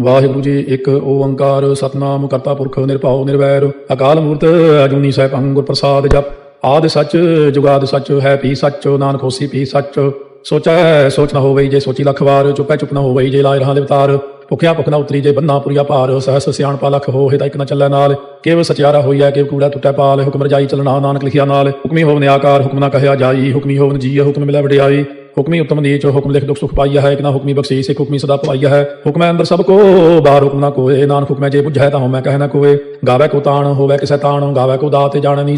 ਵਾਹਿਗੁਰੂ ਜੀ, ਇੱਕ ਓੰਕਾਰ, ਸਤਨਾਮ, ਕਰਤਾ ਪੁਰਖ, ਨਿਰਭਉ, ਨਿਰਵੈਰ, ਅਕਾਲ ਮੂਰਤ, ਅਜੂਨੀ ਸੈਭੰ ਗੁਰ ਪ੍ਰਸਾਦ ਜਪ, ਆਦ ਸੱਚ, ਜੁਗਾਦ ਸੱਚ, ਹੈ ਪੀ ਸੱਚ, ਨਾਨਕ ਹੋਸੀ ਪੀ ਸੱਚ। ਸੋਚੈ, ਸੋਚ ਨਾ ਹੋਵੇ ਜੇ ਸੋਚੀ ਲੱਖ ਵਾਰ, ਚੁੱਪੈ ਚੁੱਪ ਨਾ ਹੋਵੇ ਜੇ ਲਾਇ ਰਹਾਂ ਦੇ ਵਿਤਾਰ ਭੁਖਿਆ ਭੁਖ ਨਾ ਉਤਰੀ ਜੇ ਬੰਨਾ ਪੁਰੀਆ ਭਾਰ ਸਹਸ ਸਿਆਣਪਾ ਲਖ ਹੋਏ ਤਾਂ ਇੱਕ ਨਾ ਚੱਲੈ ਨਾਲ। ਕੇਵ ਸਚਿਆਰਾ ਹੋਈਐ, ਕੇਵ ਕੂੜਾ ਟੁੱਟੈ ਪਾਲ, ਹੁਕਮ ਰਜਾਈ ਚਲਣਾ ਨਾਨਕ ਲਿਖਿਆ ਨਾਲ। ਹੁਕਮੀ ਹੋਵਨ ਆਕਾਰ ਹੁਕਮ ਨਾ ਕਹਿਆ ਜਾਈ, ਹੁਕਮੀ ਹੋਵਨ ਜੀਅ ਹੁਕਮ ਮਿਲੈ ਵਡਿਆਈ। ਹੁਕਮੀ ਉਤਮ ਨੀਚ, ਹੁਕਮ ਲਿਖ ਦੁਖ ਸੁਖ ਪਾਈਆ ਹੈ, ਇੱਕ ਨਾ ਹੁਕਮੀ ਬਖਸ਼ੀਸ, ਇੱਕ ਹੁਕਮੀ ਸਦਾ ਪਾਈਆ ਹੈ। ਹੁਕਮੈ ਅੰਦਰ ਸਭ ਕੋ, ਬਾਹਰ ਹੁਕਮ ਨਾ ਕੋਏ। ਨਾਨਕ ਹੁਕਮੈ ਜੇ ਬੁਝੈ ਤਾਂ ਮੈਂ ਕਹਿ ਨਾ ਕੋਏ। ਗਾਵੇ ਕੋ ਤਾਣ, ਹੋਵੇ ਕਿਸੈ ਤਾਣ। ਗਾਵੇ ਕੋ ਦਾਤ ਜਾਣ ਨੀ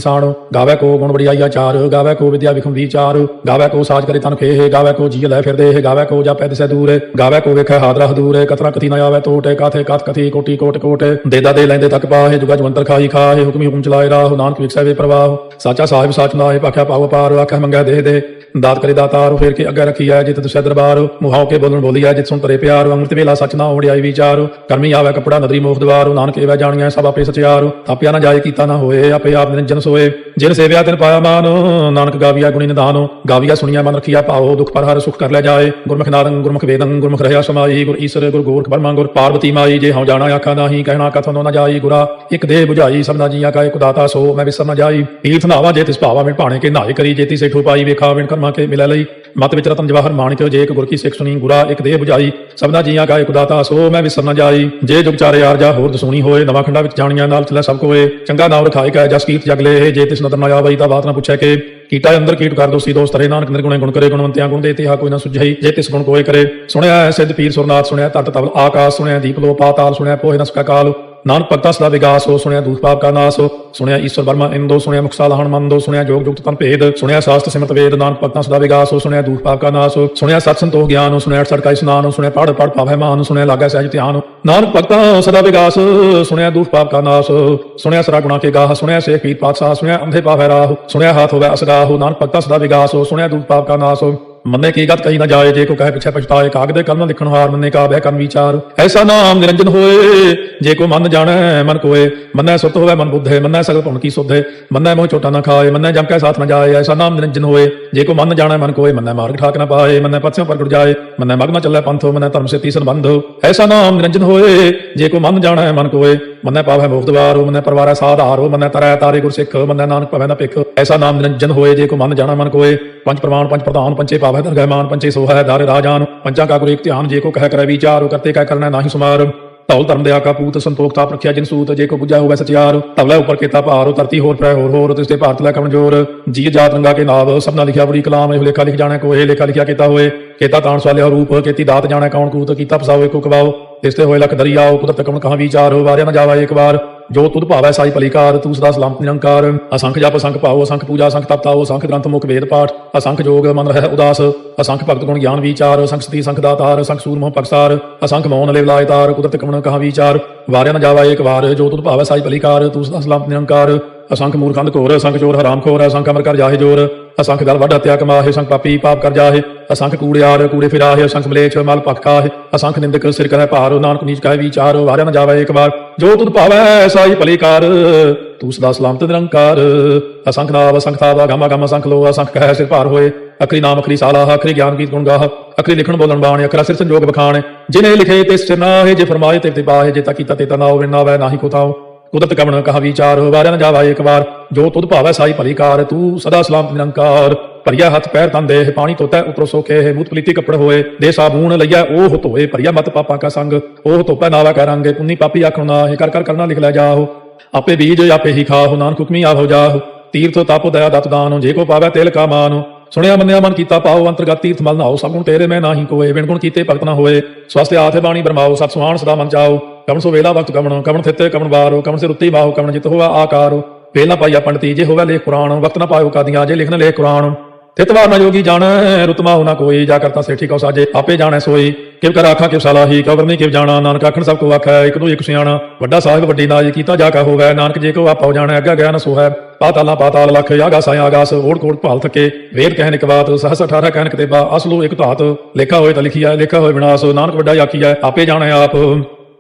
ਗਾਵੇ ਕੋ ਗੁਣ ਵਡਿਆਈਆ ਚਾਰ। ਗਾਵੇ ਕੋ ਵਿਦਿਆ ਵਿਖਮ ਵਿਚਾਰ ਗਾਵੇ ਕੋ ਸਾਜ ਕਰੇ ਤਨ ਖੇਹ। ਗਾਵੇ ਕੋ ਜੀ ਲੈ ਫਿਰਦੇ। ਗਾਵੇ ਕੋ ਜਾਪੈ ਦਿਸੈ ਦੂਰ। ਗਾਵੇ ਕੋ ਵੇਖੈ ਹਾਦਰਾ ਹਦੂਰ। ਕਤਰਾ ਕਥੀ ਨਾ ਆਵੇ ਟੋਟੇ ਕਾਥੇ ਕਥ ਕਥੀ ਕੋਟੀ ਕੋਟ ਕੋਟ। ਦੇਦਾ ਦੇ ਲੈਂਦੇ ਤੱਕ ਪਾਹੇ। ਜੁਗਾ ਜਵੰਤਰ ਖਾਈ ਖਾਹੇ। ਹੁਕਮੀ ਹੁਕਮ ਚਲਾਏ ਰਾਹ। ਨਾਨਕ ਵਿਖਸੈ ਵੇ ਪ੍ਰਵਾਹ। ਸਾਚਾ ਸਾਹਿਬ ਸਾਚ ਨਾਏ ਪਾਖਿਆ ਪਾਵ ਪਾਰ ਆਖੈ ਮੰਗੈ ਦੇ ਦੇ। ਦਾਤ ਕਰੇ ਦਾਤਾਰ। ਫੇਰ ਕੇ ਅੱਗੇ ਰੱਖੀਐ ਜਿਤ ਤੁਸੈ ਦਰਬਾਰ। ਮੁਹਾਉ ਕੇ ਬੋਲਣ ਬੋਲੀਐ ਜਿਤ ਸੁਣ ਤਰੇ ਪਿਆਰ। ਅੰਮ੍ਰਿਤ ਵੇਲਾ ਸਚ ਨਾ ਵਡਿਆਈ ਵਿਚਾਰ। ਕਰਮੀ ਆਵੇ ਕਪੜਾ ਨਦਰੀ ਮੋਖ ਦਵਾਰ। ਨਾਨਕ ਏਵੈ ਜਾਣੀਐ ਸਭ ਆਪੇ ਸਚਿਆਰ। ਥਾਪਿਆ ਨਾ ਜਾਏ ਕੀਤਾ ਨਾ ਹੋਏ, ਆਪੇ ਆਪ ਨਿਰੰਜਨ ਸੋਏ। ਜਿਨ ਸੇਵਿਆ ਤਿਨ ਪਾਇਆ ਮਾਨ। ਨਾਨਕ ਗਾਵੀਆ ਗੁਣੀ ਨਿਦਾਨ ਗਾਵੀਆ ਸੁਣੀਐ ਮਨ ਰਖੀਆ ਭਾਉ। ਦੁਖ ਪਰ ਹਰ ਸੁਖ ਕਰ ਲੈ ਜਾਏ। ਗੁਰਮੁਖ ਨਾਰੰਗ, ਗੁਰਮੁਖ ਵੇਦੰ, ਗੁਰਮੁਖ ਰਹਿਆ ਸਮਾਈ। ਗੁਰ ਈਸਰ, ਗੁਰ ਗੋਰਖ ਬਰਮਾ ਗੁਰ ਪਾਰਵਤੀ ਮਾਈ। ਜੇ ਹਉ ਜਾਣਾ ਆਖਾ ਨਾਹੀ, ਕਹਿਣਾ ਕਥਨੋ ਨਾ ਜਾਈ। ਗੁਰਾ, ਇੱਕ ਦੇਹ 부ਝਾਈ ਸਭਨਾ ਜੀਆਂ ਕਾ ਇੱਕ ਦਾਤਾ ਸੋ। ਮੈਂ ਵਿਸਰ ਨਾ ਜਾਈ। ਤੀਰਥ ਨਾਵਾ ਜੇ ਤਿਸ ਭਾਵਾ ਮੈਂ ਭਾਣੇ ਕੇ ਨਾਏ ਕਰੀ। ਜੇਤੀ ਸੇਠੂ ਪਾਈ ਵੇਖਾ, ਵਿਣ ਕਰਮਾ ਕੇ ਮਿਲੈ ਲਈ। ਮਤ ਵਿੱਚ ਰਤਨ ਜਵਾਹਰ ਮਾਣਿਕ, ਜੇ ਇੱਕ ਗੁਰ ਕੀ ਸਿੱਖ ਸੁਣੀ, ਗੁਰਾ ਇੱਕ ਦੇਹ 부ਝਾਈ ਸਭਨਾ ਜੀਆਂ ਕਾ ਇੱਕ ਦਾਤਾ ਸੋ ਮੈਂ ਵਿਸਰ ਨਾ ਜਾਈ। ਜੇ ਜੁਗ ਚਾਰੇ ਯਾਰ ਜਾ ਹੋਰ ਦਸੂਣੀ ਹੋਏ, ਨਵਾਂ ਖੰਡਾ ਵਿੱਚ ਜਾਣੀਆਂ ਨਾਲ ਚੱਲੇ ਸਭ ਕੋਏ। ਚੰਗਾ ਨਾਮ ਰਖਾਇ ਕਾ, ਜਸ ਕੀਰਤ ਜਗ ਲੈ, ਜੇ ਤਿਸ ਨਦਰ ਨਾ ਆਵਈ ਤਾਂ ਬਾਤ ਨਾ ਪੁੱਛੈ ਕੇ। ਕੀਟਾ ਅੰਦਰ ਕੀਟ ਕਰ ਦੋਸੀ ਦੋਸਤ ਰੇ ਨਾਨਕ ਨਿਰਗੁਣੇ ਗੁਣ ਕਰੇ, ਗੁਣਵੰਤਿਆ ਗੁਣ ਦੇ ਤੇ ਹਾ ਕੋਈ ਨਾ ਸੁਝਈ, ਜੇ ਤਿਸ ਗੁਣ ਕੋਏ ਕਰੇ। ਸੁਣਿਆ ਸਿੱਧ ਪੀਰ ਸੁਰਨਾਥ ਸੁਣਿਆ ਤਤ ਤਵਲ ਆਕਾਸ਼, ਸੁਣਿਆ ਦੀਪ ਲੋ ਪਾਤਾਲ ਸੁਣਿਆ ਪੋਹਿ ਨਸਕਾ ਕਾਲ। ਨਾਨਕ ਭਗਤਾ ਸਦਾ ਵਿਗਾਸ ਹੋ ਸੁਣਿਆ ਦੂਖ ਪਾਪ ਕਾ ਨਾਸ ਹੋ ਸੁਣਿਆ ਈਸ਼ਵਰ ਵਰਮਾ ਇੰਦੋ ਸੁਣਿਆ ਮੁਕਸਾਲ ਹਣ ਮੰਦੋ ਸੁਣਿਆ ਜੋਗ ਜੁਗਤ ਤਨ ਭੇਦ ਸੁਣਿਆ ਸਾਸਤ ਸਿਮਤ ਵੇਦ ਨਾਨਕ ਭਗਤਾ ਸਦਾ ਵਿਗਾਸ ਹੋ ਸੁਣਿਆ ਦੂਖ ਪਾਪ ਕਾ ਨਾਸ ਹੋ ਸੁਣਿਆ ਸਤ ਸੰਤੋਖ ਗਿਆਨ ਹੋ ਸੁਣਿਆ ਅਠ ਕਾ ਇਸਨਾਨ ਹੋ ਸੁਣਿਆ ਪੜ ਪੜ ਪਾਵੈ ਮਾਨ ਸੁਣਿਆ ਲਾਗਾ ਸਹਿਜ ਧਿਆਨ ਨਾਨਕ ਭਗਤਾਂ ਸਦਾ ਵਿਗਾਸ ਸੁਣਿਆ ਦੂਖ ਪਾਪ ਕਾ ਨਾਸ ਸੁਣਿਆ ਸਰਾ ਗੁਣਾ ਕੇ ਗਾਹ ਸੁਣਿਆ ਸੇਖ ਪੀਤ ਪਾਤਸ਼ਾਹ ਸੁਣਿਆ ਅੰਧੇ ਪਾਵੈ ਰਾਹ ਸੁਣਿਆ ਹਾਥ ਹੋਵੇ ਅਸਦਾ ਹੋ ਨਾਨਕ ਭਗਤਾਂ ਸਦਾ ਵਿਗਾਸ ਹੋ ਸੁਣਿਆ ਦੂਖ ਪਾਪ ਕਾ ਨਾਸ ਹੋ ਮੰਨੇ ਕੀ ਗਤ ਕਹੀ ਨਾ ਜਾਏ, ਜੇ ਕੋ ਕਹੇ ਪਿਛੇ ਪਛਤਾਏ ਕਾਗ ਦੇ ਕਲਮ ਲਿਖਣ ਹਾਰ ਮੰਨੇ ਕਾ ਬਹਿ ਕਰਨ ਵਿਚਾਰ। ਐਸਾ ਨਾਮ ਨਿਰੰਜਨ ਹੋਏ, ਜੇ ਕੋ ਮਨ ਜਾਣੈ, ਮਨ ਕੋਏ। ਮੰਨੈ ਸੁਤ ਹੋਵੇ ਮਨ ਬੁੱਧੇ, ਮੰਨੈ ਸਗਲ ਭੁਣ ਕੀ ਸੁਧੇ। ਮੰਨੈ ਮੋਹ ਚੋਟਾ ਨਾ ਖਾਏ, ਮੰਨੈ ਜਮ ਕੈ ਸਾਥ ਨਾ ਜਾਏ। ਐਸਾ ਨਾਮ ਨਿਰੰਜਨ ਹੋਏ, ਜੇ ਕੋ ਮਨ ਜਾਣੈ, ਮਨ ਕੋਏ। ਮੰਨੈ ਮਾਰਗ ਠਾਕ ਨਾ ਪਾਏ, ਮੰਨੈ ਪਥਿਓ ਪ੍ਰਗਟ ਜਾਏ। ਮੰਨੈ ਮਗ ਨਾ ਚੱਲੈ ਪੰਥੋ, ਮੰਨੈ ਧਰਮ ਸੇਤੀ ਸੰਬੰਧ ਐਸਾ ਨਾਮ ਨਿਰੰਜਨ ਹੋਏ, ਜੇ ਕੋ ਮਨ ਜਾਣੈ, ਮਨ ਕੋਏ। ਮੰਨੈ ਪਾਵੈ ਮੁਕਤ ਦਵਾਰੋ ਮੰਨੈ ਪਰਵਾਰੈ ਸਾਧਾਰੋ ਮੰਨੈ ਤਰੈ ਤਾਰੇ ਗੁਰ ਸਿੱਖ, ਮੰਨੈ ਨਾਨਕ ਭਵੈ ਨਾ ਭਿਖ। ਐਸਾ ਨਾਮ ਨਿਰੰਜਨ ਹੋਏ ਜੇ ਕੋ ਮਨ ਜਾਣੈ ਮਨ ਕੋਏ। ਪੰਜ ਪ੍ਰਮਾਣ ਪੰਜ ਪ੍ਰਧਾਨ ਪੰਚੇ ਪਾਵੈ ਦਰਗਹਿ ਮਾਨ ਪੰਚੇ ਸੋ ਦਾਰੇ ਰਾਜਾਨ। ਪੰਜਾਂ ਕਾ ਗੁਰ ਧਿਆਨ ਜੇ ਕੋ ਕਹਿ ਕਰੈ ਵਿਚਾਰ, ਕਰਤੇ ਕਹਿ ਕਰਨਾ ਨਾਹੀ ਸੁਮਾਰ। ਧੌਲ ਧਰਮ ਦੇ ਆਕਾ ਪੂਤ ਸੰਤੋਖ ਤਾਪ ਰੱਖਿਆ ਜਿਨ ਸੂਤ, ਜੇ ਕੋ ਬੁਝਾ ਹੋਵੇ ਸਚਿਆਰ। ਤਵਲੇ ਉੱਪਰ ਕੀਤਾ ਭਾਰ, ਧਰਤੀ ਹੋਰ ਪ੍ਰੈ ਹੋਰ ਹੋਰ, ਤਿਸ ਤੇ ਭਾਰਤ ਲੈ ਕਮਜੋਰ ਜੀ ਜਾਤ ਰੰਗਾ ਕੇ ਨਾਮ ਸਭਨਾ ਲਿਖਿਆ ਬੜੀ ਕਲਾਮ, ਇਹ ਲੇਖਾ ਲਿਖ ਜਾਣਾ ਕੋਏ, ਲੇਖਾ ਲਿਖਿਆ ਕੀਤਾ ਹੋਏ। ਕੀਤਾ ਤਾਣ ਸਵਾਲਿਆ ਰੂਪ, ਕੀਤੀ ਦਾਤ ਜਾਣਾ ਕੌਣ ਕੂਤ, ਕੀਤਾ ਫਸਾਓ ਏਕੋ ਕਵਾਓ। ਇਸ ਤੇ ਹੋਏ ਲਖ ਦਰਿਆਓ ਕੁਦਰਤ ਕਮਨ ਕਹਾਂ ਵਿਚਾਰ ਹੋ ਵਾਰਿਆ ਨਾ ਜਾਵਾ ਇੱਕ ਵਾਰ। ਜੋ ਤੁਧ ਭਾਵੈ ਸਾਈ ਭਲੀਕਾਰ, ਤੂੰ ਸਦਾ ਸਲਾਮਤ ਨਿਰੰਕਾਰ। ਅਸੰਖ ਜਪ ਸੰਖ ਭਾਉ, ਅਸੰਖ ਪੂਜਾ ਸੰਖ ਤਪ ਤਾਓ ਅਸੰਖ ਗ੍ਰੰਥ ਮੁਖ ਵੇਦ ਪਾਠ। ਅਸੰਖ ਜੋਗ ਮਨ ਰਹਿ ਉਦਾਸ। ਅਸੰਖ ਭਗਤ ਗੁਣ ਗਿਆਨ ਵਿਚਾਰ। ਅਸੰਖ ਸਤੀ, ਅਸੰਖ ਦਾਤਾਰ, ਅਸੰਖ ਸੂਰਮੋ ਪਕਸਾਰ। ਅਸੰਖ ਮੌਨ ਲੈ ਲਾਇ ਤਾਰ, ਕੁਦਰਤ ਕਮਨ ਕਹਾਂ ਵਿਚਾਰ ਵਾਰਿਆ ਨਾ ਜਾਵਾ ਇੱਕ ਵਾਰ। ਜੋ ਤੁਧ ਭਾਵੈ ਸਾਈ ਭਲੀਕਾਰ, ਤੂੰ ਸਦਾ ਸਲਾਮਤ ਨਿਰੰਕਾਰ। ਅਸੰਖ ਮੂਰਖੰਦ ਘੋਰ, ਅਸੰਖ ਚੋਰ ਹਰਾਮ ਖੋਰ, ਅਸੰਖ ਅਮਰ ਕਰ ਜਾਹੇ ਜੋਰ। ਅਸੰਖ ਗਲ ਵੱਡ ਹਤਿਆ ਕਮਾਹੇ, ਅਸੰਖ ਪਾਪੀ ਪਾਪ ਕਰ ਜਾਹੇ, ਅਸੰਖ ਕੂੜਿਆਰ ਕੂੜੇ ਫਿਰਾਹੇ, ਅਸੰਖ ਮਲੇਛ ਮਲ ਪਖਾਹੇ ਅਸੰਖ ਨਿੰਦਕ ਸਿਰ ਕਰੈ ਭਾਰ, ਨਾਨਕ ਨੀਚ ਕਹਿ ਵਿਚਾਰ, ਵਾਰਿਆ ਨਾ ਜਾਵੇ ਇੱਕ ਵਾਰ, ਜੋ ਤੁਧ ਭਾਵੈ ਸਾਈ ਭਲੀ ਕਾਰ ਤੂੰ ਸਦਾ ਸਲਾਮਤ ਨਿਰੰਕਾਰ, ਅਸੰਖ ਨਾਮ ਅਸੰਖ ਤਾਵਾ ਗਾਮਾ ਗਾਮਾ ਸੰਖ ਲੋ ਅਸੰਖ ਕਹਿ ਸਿਰ ਭਾਰ ਹੋਏ, ਅਖਰੀ ਨਾਮ, ਅਖਰੀ ਸਾਲਾਹ, ਅਖਰੀ ਗਿਆਨ ਗੀਤ ਗੁਣ ਗਾਹ, ਅਖਰੀ ਲਿਖਣ ਬੋਲਣ ਬਾਣ, ਅਖਰਾ ਸਿਰ ਸੰਜੋਗ ਬਖਾਣ ਜਿਨੇ ਲਿਖੇ ਤੇ ਸਿਰ ਨਾਹੇ, ਜੇ ਫਰਮਾਏ ਤੇ ਤੇ ਬਾਹੇ ਜੇ ਤਾ ਕੀਤਾ ਤੇ ਤਾ ਨਾ ਹੋਵੇ ਵੈ ਨਾਹੀ ਕੋ ਤਾਓ ਕੁਦਰਤ ਕਵਣ ਕਹਾ ਵਿਚਾਰ, ਵਾਰਿਆ ਨਾ ਜਾਵਾ ਇੱਕ ਵਾਰ। ਜੋ ਤੁਧ ਭਾਵੈ ਸਾਈ ਭਲੀ ਕਾਰ, ਤੂੰ ਸਦਾ ਸਲਾਮਤ ਨਿਰੰਕਾਰ। ਭਰੀਆ ਹੱਥ ਪੈਰ ਤਨ ਦੇਹ, ਪਾਣੀ ਤੋਤੈ ਉਤਰੋ ਸੋਖੇ ਹੈ ਮੂਤ ਪਲੀਤੀ ਕੱਪੜ ਹੋਏ। ਦੇ ਸਾਬੂਨ ਲਈਆ ਉਹ ਧੋਏ, ਭਰੀਆ ਮਤ ਪਾਪਾ ਕਾ ਸੰਗ। ਉਹ ਧੋਪੈ ਨਾਵਾ ਕੈ ਰੰਗੇ, ਪੁੰਨੀ ਪਾਪੀ ਆਖਣ ਨਾ, ਇਹ ਕਰ ਕਰ ਕਰਨਾ ਲਿਖ ਲੈ ਜਾਓ ਆਪੇ ਬੀਜ ਆਪੇ ਹੀ ਖਾਹੁ, ਨਾਨਕ ਹੁਕਮੀ ਆਹੋ ਜਾਹੁ। ਤੀਰਥ ਤਪ ਦਇਆ ਦਤ ਦਾਨ, ਜੇ ਕੋ ਪਾਵੈ ਤੇਲ ਕਾ ਮਾਨ। ਸੁਣਿਆ ਮੰਨਿਆ ਮਨ ਕੀਤਾ ਪਾਓ ਅੰਤਰਗਤ ਤੀਰਥ ਮਲ ਨਾਓ ਸਭ ਗੁਣ ਤੇਰੇ ਮੈਂ ਨਾਹੀ ਕੋਏ, ਵਿਣ ਗੁਣ ਕੀਤੇ ਭਗਤ ਨਾ ਹੋਏ। ਸਵਸਤੇ ਆਥੇ ਬਾਣੀ ਬਰਮਾਓ ਸਤ ਸੁਹਾਣ ਸਦਾ ਮਨ ਜਾਓ ਕਵਣ ਸੋ ਵੇਲਾ ਵਕਤ ਕਵਣ ਕਵਣ ਥਿੱਤੇ ਕਵਣ ਵਾਰੋ, ਕਵਣ ਸੇ ਰੁੱਤੀ ਬਾਹੋ, ਕਵਣ ਜਿਤ ਹੋਵਾ ਆਕਾਰੋ। ਵੇਲ ਨਾ ਪੰਡਤੀ, ਜੇ ਹੋਵੇ ਲੇਖ ਕੁਰਾਨ, ਵਕਤ ਨਾ ਪਾਇਓ ਕਾਦੀਆਂ, ਜੇ ਲਿਖਣ ਲੇਖ ਕੁਰਾਨ। ਤਿਤਵਾਰ ਨਾ ਜੋਗੀ ਜਾਣ ਰੁਤਮਾ ਹੋਣਾ ਕੋਈ, ਜਾ ਕਰਤਾ ਸੇਠੀ ਕਉ ਸਾਜੇ, ਆਪੇ ਜਾਣੈ ਸੋਈ। ਕਿਵ ਕਰ ਆਖਾਂ, ਕਿਵ ਸਲਾਹੀ ਕਵਰ ਨਹੀਂ ਕਿਵ ਜਾਣਾ, ਨਾਨਕ ਆਖਣ ਸਭ ਕੋ ਆਖੈ, ਇੱਕ ਨੂੰ ਇੱਕ ਸਿਆਣਾ। ਵੱਡਾ ਸਾਹਿਬ, ਵੱਡੀ ਨਾਜ ਕੀਤਾ ਜਾ ਕਾ ਹੋਵੇ, ਨਾਨਕ ਜੇ ਕੋ ਆਪਾ ਜਾਣੈ, ਅੱਗਾ ਗਿਆ ਨਾ ਸੋਹੈ। ਪਾਤਾਲਾ ਪਾਤਾਲ ਲਖ ਆਗਾਸ ਆਗਾਸ, ਓੜ ਕੋੜ ਭਾਲ ਥਕੇ। ਵੇਦ ਕਹਿਨ ਇੱਕ ਬਾਤ, ਸਹਸ 18 ਕਹਿਨ ਕਿਤੇਬਾ, ਅਸਲੂ ਇੱਕ ਧਾਤ। ਲੇਖਾ ਹੋਏ ਤਾਂ ਲਿਖੀਆ ਲੇਖਾ ਹੋਏ ਵਿਨਾਸ਼, ਨਾਨਕ ਵੱਡਾ ਆਖੀਐ, ਆਪੇ ਜਾਣੈ ਆਪ।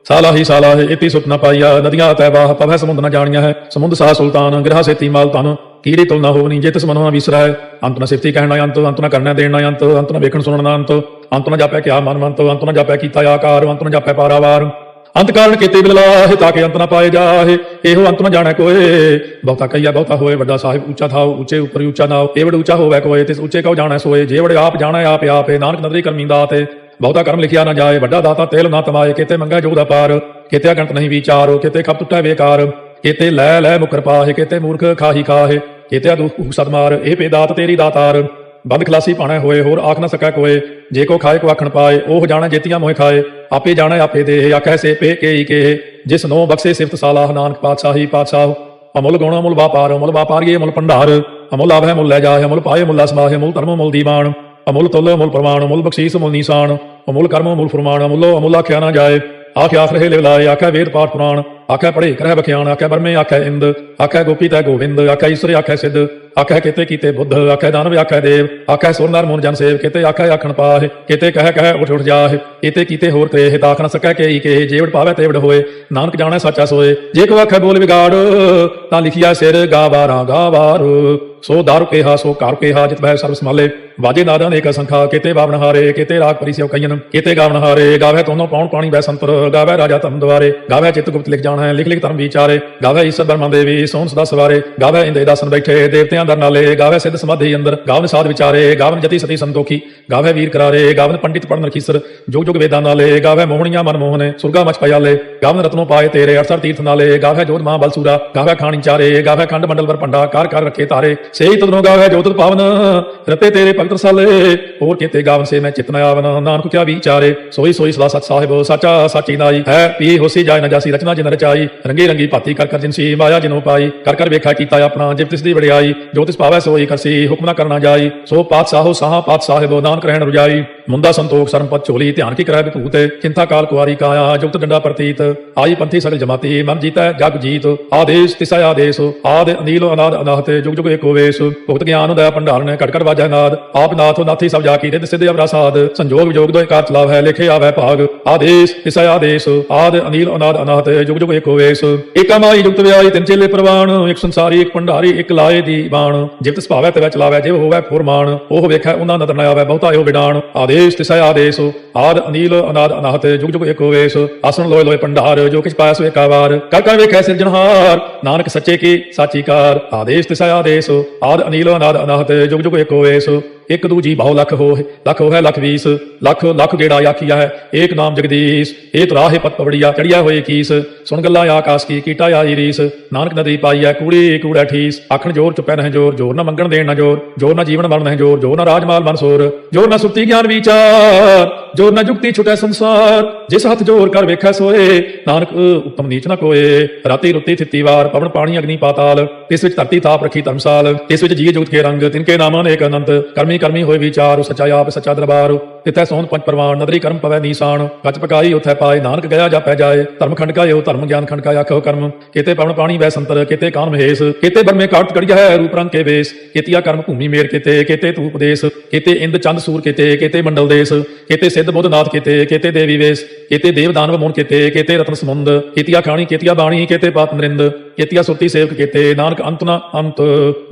ਸਾਲਾ ਹੀ ਸਾਲਾ ਹੈ ਇਤੀ ਸੁਤ ਨ ਨਦੀਆਂ ਤੈ ਬਾਹ ਪਵੈ ਸਮੁੰਦ ਨ ਜਾਣੀਆਂ ਹੈ ਸਮੁੰਦ ਸਾਹ ਸੁਲਤਾਨ, ਗ੍ਰਹ ਸੇਤੀ ਮਾਲ ਤਨ ਕੀੜੀ ਤੁਲ ਨ ਹੋਵਨੀ ਜੇ ਤਿਸ ਮਨੋਂ ਵਿਸਰੈ, ਅੰਤ ਨ ਸਿਫਤੀ ਕਹਿਣਾ ਅੰਤ ਅੰਤ ਨ ਕਰਨਾ ਦੇਣਾ ਅੰਤ ਅੰਤ ਨ ਵੇਖਣ ਸੁਣਨਾ ਅੰਤ ਅੰਤ ਨ ਜਾਪੈ ਕਿਆ ਮਨ ਮੰਤ, ਅੰਤ ਨ ਜਾਪੈ ਕੀਤਾ ਆਕਾਰ, ਅੰਤ ਨ ਜਾਪੈ ਪਾਰਾਵਾਰ। ਅੰਤ ਕਾਰਨ ਕੀਤੇ ਬਿਲਲਾਹ ਤਾਂ ਕਿ ਅੰਤ ਨਾ ਪਾਏ ਜਾਹੇ, ਇਹੋ ਅੰਤ ਨਾ ਜਾਣੈ ਕੋਏ। ਬਹੁਤਾ ਕਈਆ ਬਹੁਤਾ ਹੋਏ, ਵੱਡਾ ਸਾਹਿਬ ਉੱਚਾ ਥਾਉ, ਉੱਚੇ ਉੱਪਰ ਉੱਚਾ ਨਾਉ ਇਹ ਵਡ ਉੱਚਾ ਹੋਵੇ ਕੋਏ, ਤਿਸ ਉੱਚੇ ਕਉ ਜਾਣੈ ਸੋਏ ਜੇ ਵਡ ਆਪ ਜਾਣੈ, ਆਪੇ ਆਪੇ ਨਾਨਕ ਨਦਰੀ ਕਰਮੀ ਦਾਤੇ ਬਹੁਤਾ ਕਰਮ ਲਿਖਿਆ ਨਾ ਜਾਏ, ਵੱਡਾ ਦਾਤਾ ਤੇਲ ਨਾ ਤਮਾਏ, ਕਿਤੇ ਮੰਗਾ ਜੋ ਦਾ ਪਾਰ, ਕਿਤੇ ਅਗੰਤ ਨਹੀਂ ਵਿਚਾਰੋ, ਕਿਤੇ ਖਪ ਟੁੱਟੈ ਬੇਕਾਰ ਕਿਤੇ ਲੈ ਲੈ ਮੁਕਰ ਪਾਹੇ, ਕਿਤੇ ਮੂਰਖ ਖਾਹੀ ਖਾਹੇ, ਕਿਤੇ ਦੁਖ ਸਦਮਾਰ ਇਹ ਪੇ ਦਾਤ ਤੇਰੀ ਦਾਤਾਰ, ਬੰਦ ਖਲਾਸੀ ਪਾਣਾ ਹੋਏ, ਹੋਰ ਆਖ ਨਾ ਸਕੈ ਕੋਏ, ਜੇ ਕੋ ਖਾਏ ਕੋ ਆਖਣ ਪਾਏ, ਉਹ ਜਾਣਾ ਜੇਤੀਆਂ ਮੋਹਿ ਖਾਏ, ਆਪੇ ਜਾਣਾ ਆਪੇ ਦੇ ਆਖੈ ਸੇ ਪੇ ਕੇ ਹੀ ਕੇ ਜਿਸ ਨੋ ਬਖਸ਼ੇ ਸਿਫਤ ਸਾਲਾਹ ਨਾਨਕ ਪਾਤਸ਼ਾਹੀ ਪਾਤਸ਼ਾਹ, ਅਮੁੱਲ ਗੁਣ ਅਮੁੱਲ ਵਾਪਾਰ, ਅਮੁੱਲ ਵਾਪਾਰੀਏ ਅਮੁੱਲ ਭੰਡਾਰ, ਅਮੁੱਲ ਆਵਹਿ ਮੁੱਲ ਲੈ ਜਾਏ ਅਮੁੱਲ ਪਾਏ ਮੁੱਲਾ ਸਮਾਹੇ, ਅਮੁੱਲ ਧਰਮ ਮੁੱਲ ਦੀਵਾਨ ਅਮੁੱਲ ਤੁਲ, ਅਮੁੱਲ ਪ੍ਰਮਾਣ, ਅਮੁੱਲ ਬਖਸ਼ੀਸ, ਅਮੁੱਲ ਨੀਸਾਨ, ਅਮੁੱਲ ਕਰਮ, ਅਮੁੱਲ ਫਰਮਾਨ, ਅਮੁੱਲੋ ਅਮੁੱਲ ਆਖਿਆ ਨਾ ਜਾਏ। ਆਖਿਆ ਆਖ ਰਹੇ ਲਿਵਲਾਏ ਆਖਿਆ ਵੇਦ ਪਾਠ ਪੁਰਾਣ, ਆਖਿਆ ਪੜੇ ਕਰਹਿ ਬਖਿਆਣ ਆਖਿਆ ਬਰਮੇ, ਆਖਿਆ ਇੰਦ, ਆਖਿਆ ਗੋਪੀ ਤੈ ਗੋਵਿੰਦ, ਆਖਿਆ ਈਸ਼ਰ, ਆਖਿਆ ਸਿੱਧ, ਆਖਿਆ ਕਿਤੇ ਕੀਤੇ ਬੁੱਧ, ਆਖਿਆ ਦਾਨਵ, ਆਖਿਆ ਦੇਵ, ਆਖਿਆ ਸੁਰਨਰ ਮੋਨ ਜਨ ਸੇਵ, ਕਿਤੇ ਆਖਿਆ ਆਖਣ ਪਾਹੇ, ਕਿਤੇ ਕਹਿ ਕਹਿ ਉਠ ਉਠ ਜਾਹਿ। ਕਿਤੇ ਕੀਤੇ ਹੋਰ ਕਰੇ ਦਾਖ ਨਾ ਸਕੈ ਕੇ ਕੇ ਜੇਵੜ ਪਾਵੇ ਤੇਵੜ ਹੋਏ। ਨਾਨਕ ਜਾਣੈ ਸੱਚਾ ਸੋਏ। ਜੇ ਕੋ ਆਖੈ ਬੋਲ ਵਿਗਾੜ, ਤਾਂ ਲਿਖਿਆ ਸਿਰ ਗਾਵਾਰਾਂ ਗਾਵਾਰ ਸੋ ਦਾਰੂ ਕੇਹਾ, ਸੋ ਕਾਰ ਕੇਹਾ, ਜਿਤ ਬਹਿ ਸਰਬ ਸਮਾਲੇ ਵਾਜੇ ਨਾਦਾਂ ਨੇ ਇੱਕ ਕਿਤੇ ਬਾਵਨ ਹਾਰੇ, ਕਿਤੇ ਰਾਗ ਪਰਿਸਿਓ ਕਈਨ। ਕਿਤੇ ਗਾਵਨ ਹਾਰੇ, ਗਾਵੇ ਤੋਨੋਂ ਪੌਣ ਪਾਣੀ ਬੈ ਸੰਤਰ। ਗਾਵੇ ਰਾਜਾ ਧਰਮ ਦੁਆਰੇ, ਗਾਵੇ ਚਿਤ ਗੁਪਤ ਲਿਖ ਜਾਣਾ ਹੈ ਲਿਖ ਲਿਖ ਧਰਮ ਵਿਚਾਰੇ। ਗਾਵੇ ਈਸ਼ਰ ਬਰਮਾ ਦੇਵੀ, ਸੋਹਣ ਸਦਾ ਸਵਾਰੇ। ਗਾਵੇ ਇੰਦੇ ਦਾਸਨ ਬੈਠੇ, ਦੇਵਤਿਆਂ ਦਾ ਨਾਲੇ। ਗਾਵੇ ਸਿੱਧ ਸਮਾਧੀ ਅੰਦਰ, ਗਾਵਨ ਸਾਧ ਵਿਚਾਰੇ। ਗਾਵਨ ਜਤੀ ਸਤੀ ਸੰਤੋਖੀ। ਗਾਵੇ ਵੀਰ ਕਰਾਰੇ, ਗਾਵਨ ਪੰਡਿਤ ਪੜਨ ਰਖੀਸਰ। ਜੋ ਜੁਗ ਵੇਦਾਂ ਨਾਲੇ ਗਾਵੇ ਮੋਹਣੀਆਂ ਮਨ ਮੋਹਨੇ ਸੁਰਗਾ ਮਚ ਪਿਆਲੇ, ਗਾਵਨ ਰਤਨੋਂ ਪਾਏ ਤੇਰੇ ਅਰਸਰ ਤੀਰਥ ਨਾਲੇ, ਗਾਵੇ ਜੋਤ ਮਾਂ ਬਲਸੂਰਾ, ਗਾਵੇ ਖਾਣੀ ਚਾਰੇ, ਗਾਵੇ ਖੰਡ ਮੰਡਲ ਵਰ ਭੰਡਾ ਕਾਰ ਕਰ ਰੱਖੇ ਤਾਰੇ, ਸੇਈ ਤਦਨੋਂ ਗਾਵੇ ਜੋਤ ਪਾਵਨ, ਰਤੇ ਤੇਰੇ ਭਗਤ ਰਸਾਲੇ, ਹੋਰ ਕਿਤੇ ਗਾਵਨ ਸੇ ਮੈਂ ਚਿਤਨ ਆਵਨ, ਨਾਨਕ ਕਿਆ ਵਿਚਾਰੇ, ਸੋਈ ਸੋਈ ਸਦਾ ਸਤ ਸਾਹਿਬ, ਸਾਚਾ ਸਾਚੀ ਨਾਈ, ਹੈ ਪੀ ਹੋਸੀ ਜਾਇ ਨ ਜਾਸੀ, ਰਚਨਾ ਜਿਨ ਰਚਾਈ, ਰੰਗੀ ਰੰਗੀ ਭਾਤੀ ਕਰ ਕਰ ਜਿਨਸੀ ਮਾਇਆ ਜਿਨੋ ਪਾਈ, ਕਰ ਕਰ ਵੇਖਾ ਕੀਤਾ ਆਪਣਾ ਜਿਵ ਤਿਸ ਦੀ ਵਡਿਆਈ, ਜੋ ਤਿਸ ਪਾਵੈ ਸੋਈ ਕਰਸੀ ਹੁਕਮ ਨਾ ਕਰਨਾ ਜਾਈ, ਸੋ ਪਾਤਸ਼ਾਹੋ ਸਾਹਾ ਪਾਤਸ਼ਾਹਿਬ ਨਾਨਕ ਰਹਿਣ ਰੁਜਾਈ, ਮੁੰਦਾ ਸੰਤੋਖ ਸਰਮਪਤ ਝੋਲੀ ਧਿਆਨ ਕੀ ਕਰੈ ਵਿਭੂਤ ਚਿੰਤਾ ਕਾਲ ਕੁਵਾਰੀ ਕਾਇਆ, ਜੁਗਤ ਡੰਡਾ ਪ੍ਰਤੀਤ, ਆਈ ਪੰਥੀ ਸਗਲ ਜਮਾਤੀ, ਮਨ ਜੀਤੈ ਜਗ ਜੀਤ, ਆਦੇਸ਼ ਤਿਸਾ ਆਦੇਸ਼, ਆਦ ਅਨੀਲ ਅਨਾਦ ਅਨਾਹਤ, ਜੁਗ ਜੁਗ ਏਕੋ ਵੇਸ, ਭੁਗਤ ਗਿਆਨ ਦਾ ਭੰਡਾਰਨ ਘਟ ਘਟ ਵਾਜੈ ਨਾਦ, ਆਪ ਨਾਥ ਨਾਥੀ ਸਭ ਜਾ ਕੀ ਰਿਦ ਸਿੱਧ ਅਵਰਾ ਸਾਧ, ਸੰਜੋਗ ਵਿਜੋਗ ਦੋਇ ਕਾਰ ਚਲਾਵ ਹੈ ਲਿਖੇ ਆਵੈ ਭਾਗ, ਆਦੇਸ਼ ਤਿਸਾ ਆਦੇਸ਼, ਆਦ ਅਨੀਲ ਅਨਾਦ ਅਨਾਹਤ, ਜੁਗ ਜੁਗ ਏਕੋ ਵੇਸ ਤਿੰਨ ਚੇਲੇ ਪ੍ਰਵਾਣ, ਇੱਕ ਸੰਸਾਰੀ, ਇੱਕ ਭੰਡਾਰੀ, ਇੱਕ ਲਾਏ ਦੀ ਬਾਣ ਜਿਵ ਤਿਸ ਤੇ ਚਲਾਵੈ, ਜਿਵ ਹੋਵੈ ਫੁਰਮਾਨ, ਉਹ ਵੇਖੈ ਉਹਨਾਂ ਨਦਰ ਨਾ ਆਵੈ, ਬਹੁਤਾ ਇਹੋ ਵਿਡਾਣ, ਆਦੇਸ਼ ਤਿਸਾ ਆਦੇਸ਼, ਆਦ ਅਨੀਲ, ਅਨਾਦ, ਅਨਾਹਤ, ਜੁਗ ਜੁਗ, ਏਕੋ ਵੇਸ, ਆਸਣ ਲੋਏ ਲੋਏ ਪੰਡਾਰ ਜੋ ਕਿਛ ਪਾਇਆ ਸੋ ਏਕਾ ਵਾਰ ਕਰ ਕਰ ਵੇਖੈ ਸਿਰਜਣਹਾਰ ਨਾਨਕ ਸੱਚੇ ਕੀ, ਸਾਚੀ ਕਾਰ। ਆਦੇਸ਼ ਤਿਸਾ ਆਦੇਸ਼, ਆਦ, ਅਨੀਲ, ਅਨਾਦ, ਅਨਾਹਤ, ਜੁਗ ਜੁਗ, ਏਕੋ ਵੇਸ। ਇੱਕ ਦੂਜੀ ਬਹੁ ਲੱਖ ਹੋਏ ਲੱਖ ਹੋਏ, ਲੱਖ ਵੀਸ, ਲੱਖ ਲੱਖ ਗੇੜਾ ਆਖੀਆ ਹੈ। ਏਕ ਨਾਮ ਜਗਦੀਸ਼ ਇਹ ਤਰਾਹੇ ਪਤ ਪਵੜੀਆ ਚੜਿਆ ਹੋਏ ਕੀਸ। ਸੁਣ ਗੱਲਾਂ ਆਕਾਸ਼ ਕੀ, ਕੀਟਾ ਆਈ ਰੀਸ। ਨਾਨਕ ਨਦੀ ਪਾਈ ਹੈ ਕੂੜੀ, ਕੂੜਾ ਠੀਸ। ਆਖਣ ਜੋਰ ਚੁਪੈ ਨਹਿ ਜੋਰ ਜੋਰ ਨਾ ਮੰਗਣ ਦੇਣ ਨਾ ਜੋਰ ਜੋਰ ਨਾ ਜੀਵਨ ਮਰਨ ਨਹਿ ਜੋਰ ਜੋਰ ਨਾ ਰਾਜਮਾਲ ਮਨਸੋਰ ਜੋਰ ਨਾ ਸੁਰਤੀ ਗਿਆਨ ਵਿਚਾਰ, ਜੋਰ ਨਾ ਜੁਗਤੀ ਛੁਟੈ ਸੰਸਾਰ। ਜਿਸ ਹੱਥ ਜੋਰ ਕਰ ਵੇਖੈ ਸੋਏ, ਨਾਨਕ, ਉਤਮ ਨੀਚ ਨਾ ਕੋਏ। ਰਾਤੀ ਰੁੱਤੀ ਥਿੱਤੀ ਵਾਰ ਪਵਨ ਪਾਣੀ ਅਗਨੀ ਪਾਤਾਲ ਤਿਸ ਵਿੱਚ ਧਰਤੀ ਥਾਪ ਰੱਖੀ ਧਰਮਸਾਲ। ਤਿਸ ਵਿੱਚ ਜੀਵ ਜੁਗਤ ਕੇ ਰੰਗ ਤਿਨਕੇ ਨਾਮਾਂ ਅਨੇਕ ਅਨੰਤ। ਕਰਮੀ ਕਰਮੀ ਹੋਏ ਵਿਚਾਰ, ਸੱਚਾ ਆਪ, ਸੱਚਾ ਦਰਬਾਰ। ਤਿਥੈ ਸੋਹਣ ਪੰਜ ਪਰਵਾਨ, ਨਦਰੀ ਕਰਮ ਪਵੈ ਨੀਸਾਨ। ਕੱਚ ਪਕਾਈ, ਉਥੈ ਪਾਏ ਨਾਨਕ ਗਿਆ ਜਾਪੈ ਜਾਏ। ਧਰਮ ਖੰਡ ਕਾ ਇਹੋ ਧਰਮ ਗਿਆਨ ਖੰਡ ਕਾ ਆਖੋ ਕਰਮ। ਕਿਤੇ ਪਵਨ ਪਾਣੀ ਵੈ ਸੰਤਰ, ਕਿਤੇ ਕਾਨ ਮਹੇਸ਼। ਕਿਤੇ ਬਰਮੇ ਕਾਟ ਕੜਿਆ ਹੈ, ਰੂਪ ਰੰਗ ਕੇ ਵੇਸ। ਕਿਤਿਆ ਕਰਮ ਭੂਮੀ ਮੇਰ ਕਿਤੇ ਕਿਤੇ ਤੂਪ ਦੇਸ ਕਿਤੇ ਇੰਦ ਚੰਦ ਸੂਰ ਕਿਤੇ ਕਿਤੇ ਮੰਡਲ ਦੇਸ। ਕਿਤੇ ਸਿੱਧ ਬੁੱਧ ਨਾਥ ਕਿਤੇ ਕਿਤੇ ਦੇਵੀ ਵੇਸ। ਕਿਤੇ ਦੇਵ ਦਾਨਵ ਮੋਨ ਕਿਤੇ ਕਿਤੇ ਰਤਨ ਸਮੁੰਦ। ਕਿਤਿਆ ਖਾਣੀ, ਕਿਤਿਆ ਬਾਣੀ, ਕਿਤੇ ਪਾਪ ਨਰਿੰਦ। ਕਿਤਿਆ ਸੁਰਤੀ ਸੇਵਕ ਕੀਤੇ। ਨਾਨਕ ਅੰਤ ਨਾ ਅੰਤ,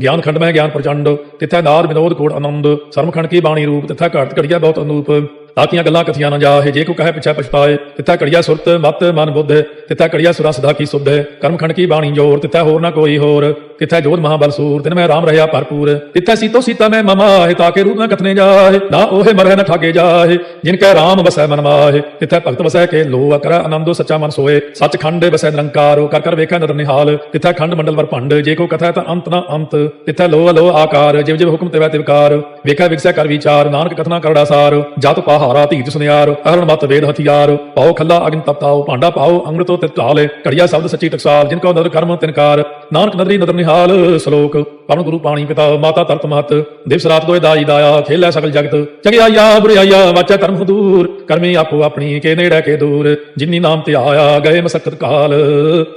ਗਿਆਨ ਖੰਡ ਮੈਂ ਗਿਆਨ ਪ੍ਰਚੰਡ। ਤਿਥੈ ਨਾਦ ਵਿਨੋਦ ਕੋੜ ਆਨੰਦ ਸਰਮ ਖੰਡ ਕੀ ਬਾਣੀ ਰੂਪ, ਤਿਥੈ ਘਾਟ ਘੜੀਆ ਬਹੁਤ ਅਨੂਪ। ਤਾਕੀਆਂ ਗੱਲਾਂ ਕਥੀਆਂ ਨਾ ਜਾਹੇ, ਜੇ ਕੋ ਕਹੇ ਪਿਛੈ ਪਛਤਾਏ। ਤਿਥੈ ਘੜੀਆ ਸੁਰਤ ਮਤ ਮਨ ਬੁੱਧ, ਤਿਥੈ ਘੜੀਆ ਸੁਰਾ ਸਦਾ ਕੀ ਸੁਧ। ਕਰਮ ਖੰਡ ਕੀ ਬਾਣੀ ਜੋਰ, ਤਿਥੈ ਹੋਰ ਨਾ ਕੋਈ ਹੋਰ। ਤਿਥੈ ਜੋਧ ਮਹਾਬਲ ਸੂਰ, ਤਿਨ ਮੈਂ ਰਾਮ ਰਹਾ ਭਰਪੂਰ। ਤਿਥੈ ਸੀਤੋ ਸੀਤਾ ਮੈਂ ਮਮਾ ਹੈ ਤਾਕੇ ਰੂਪ ਨਾ ਕਥਨੇ ਜਾਹੇ। ਨਾ ਉਹੇ ਮਰਹਿ ਨਾ ਠਾਗੇ ਜਾਹੇ, ਜਿਨ ਕੈ ਰਾਮ ਵਸੈ ਮਨ ਮਾਹੇ। ਤਿਥੈ ਭਗਤ ਵਸੈ ਕੇ ਲੋ ਅਕਰ ਆਨੰਦੋ ਸੱਚਾ ਮਨ ਸੋਏ। ਸੱਚ ਖੰਡ ਵਸੈ ਨਿਰੰਕਾਰੋ, ਕਰ ਕਰ ਵੇਖੈ ਨਦਰ ਨਿਹਾਲ। ਤਿਥੈ ਖੰਡ ਮੰਡਲ ਵਰ ਭੰਡ, ਜੇ ਕੋ ਕਥਾ ਤਾਂ ਅੰਤ ਨਾ ਅੰਤ। ਤਿਥੈ ਲੋ ਲੋ ਆਕਾਰ, ਜਿਵ ਜਿਵ ਹੁਕਮ ਤਿਵੈ ਤਿਵਕਾਰ ਵੇਖੈ ਵਿਗਸੈ ਕਰ ਵਿਚਾਰ, ਨਾਨਕ ਕਥਨਾ ਕਰੜਾ ਸਾਰ। ਜਤ ਪਹਾਰਾ ਧੀਰ ਸੁਨਿਆਰ ਅਰਣ ਮਤ ਵੇਦ ਹਥਿਆਰ। ਪਾਉ ਖੱਲਾ ਅਗਨ ਤਪਤਾਓ ਭਾਂਡਾ ਪਾਉ ਅੰਮ੍ਰਿਤੋ ਤੇ ਢਾਲ। ਕੜੀਆ ਸ਼ਬਦ ਸੱਚੀ ਟਕਸਾਲ, ਜਿਨ ਕੋ ਨਦਰ ਕਰਮ ਤਿਨਕਾਰ ਨਾਨਕ ਨਦਰੀ ਨਦਰ ਨਿਹਾਲ, ਸ਼ਲੋਕ। ਪਵਨ ਗੁਰੂ ਪਾਣੀ ਪਿਤਾ, ਮਾਤਾ ਤਰਤ ਮਹਤ। ਦਿਵਸ ਰਾਤ ਦੋਇ ਦਾਈ ਦਾਇਆ ਖੇਲੇ ਸਗਲ ਜਗਤ। ਚਗਿਆਇਆ ਬੁਰਿਆਇਆ ਵਾਚਾ ਧਰਮ ਦੂਰ। ਕਰਮੀ ਆਪੋ ਆਪਣੀ, ਕੇ ਨੇੜੇ ਕੇ ਦੂਰ। ਜਿਨੀ ਨਾਮ ਤੇ ਆਇਆ, ਗਏ ਮਸਕਤ ਕਾਲ।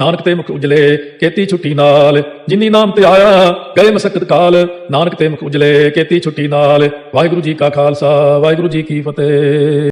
ਨਾਨਕ ਤੇ ਮੁਖ ਉਜਲੇ, ਕੇਤੀ ਛੁੱਟੀ ਨਾਲ। ਜਿਨੀ ਨਾਮ ਤੇ ਆਇਆ, ਗਏ ਮਸਕਤ ਕਾਲ। ਨਾਨਕ ਤੇ ਮੁਖ ਉਜਲੇ, ਕੇਤੀ ਛੁੱਟੀ ਨਾਲ। ਵਾਹਿਗੁਰੂ ਜੀ ਕਾ ਖਾਲਸਾ, ਵਾਹਿਗੁਰੂ ਜੀ ਕੀ ਫਤਿਹ।